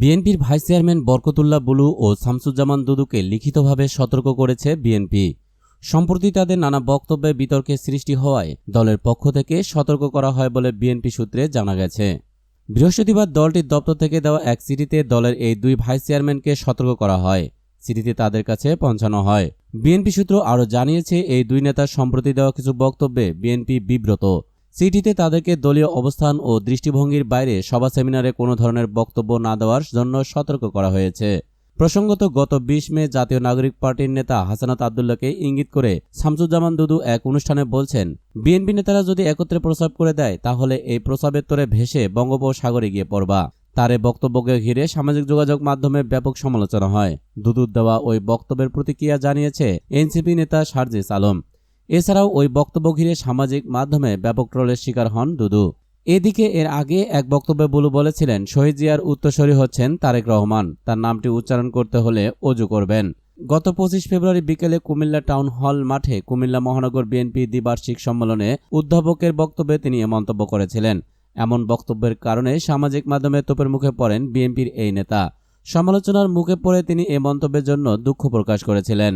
বিএনপির vice chairman Barkatullah Bulu ও শামসুজ্জামান দুদুকে লিখিতভাবে সতর্ক করেছে বিএনপি। সম্প্রতি তাদের নানা বক্তব্যে বিতর্কের সৃষ্টি হওয়ায় দলের পক্ষ থেকে সতর্ক করা হয় বলে বিএনপি সূত্রে জানা গেছে। বৃহস্পতিবার দলটির দপ্তর থেকে দেওয়া এক চিঠিতে দলের এই দুই ভাইস চেয়ারম্যানকে সতর্ক করা হয়। চিঠিতে তাদের কাছে পৌঁছানো হয়। বিএনপি সূত্র আরও জানিয়েছে, এই দুই নেতার সম্প্রতি দেওয়া কিছু বক্তব্যে বিএনপি বিব্রত। চিঠিতে তাদেরকে দলীয় অবস্থান ও দৃষ্টিভঙ্গির বাইরে সভা সেমিনারে কোনো ধরনের বক্তব্য না দেওয়ার জন্য সতর্ক করা হয়েছে। প্রসঙ্গত, গত বিশ মে জাতীয় নাগরিক পার্টির নেতা হাসানাত আবদুল্লাহকে ইঙ্গিত করে শামসুজ্জামান দুদু এক অনুষ্ঠানে বলছেন, বিএনপি নেতারা যদি একত্রে প্রস্রাব করে দেয়, তাহলে এই প্রস্রাবের তোরে ভেসে বঙ্গোপসাগরে গিয়ে পড়বা। তার এই বক্তব্যকে ঘিরে সামাজিক যোগাযোগ মাধ্যমে ব্যাপক সমালোচনা হয়। দুদুর দেওয়া ওই বক্তব্যের প্রতিক্রিয়া জানিয়েছে এনসিপি নেতা সার্জিস আলম। এছাড়াও ওই বক্তব্য ঘিরে সামাজিক মাধ্যমে ব্যাপক ট্রলের শিকার হন দুদু। এদিকে এর আগে এক বক্তব্যে বুলু বলেছিলেন, শহীদ জিয়ার উত্তরসূরি হচ্ছেন তারেক রহমান। তার নামটি উচ্চারণ করতে হলে অজু করবেন। গত পঁচিশ ফেব্রুয়ারি বিকেলে কুমিল্লা টাউন হল মাঠে কুমিল্লা মহানগর বিএনপি দ্বিবার্ষিক সম্মেলনে অধ্যাপকের বক্তব্যে তিনি এ মন্তব্য করেছিলেন। এমন বক্তব্যের কারণে সামাজিক মাধ্যমে তোপের মুখে পড়েন বিএনপির এই নেতা। সমালোচনার মুখে পড়ে তিনি এ মন্তব্যের জন্য দুঃখ প্রকাশ করেছিলেন।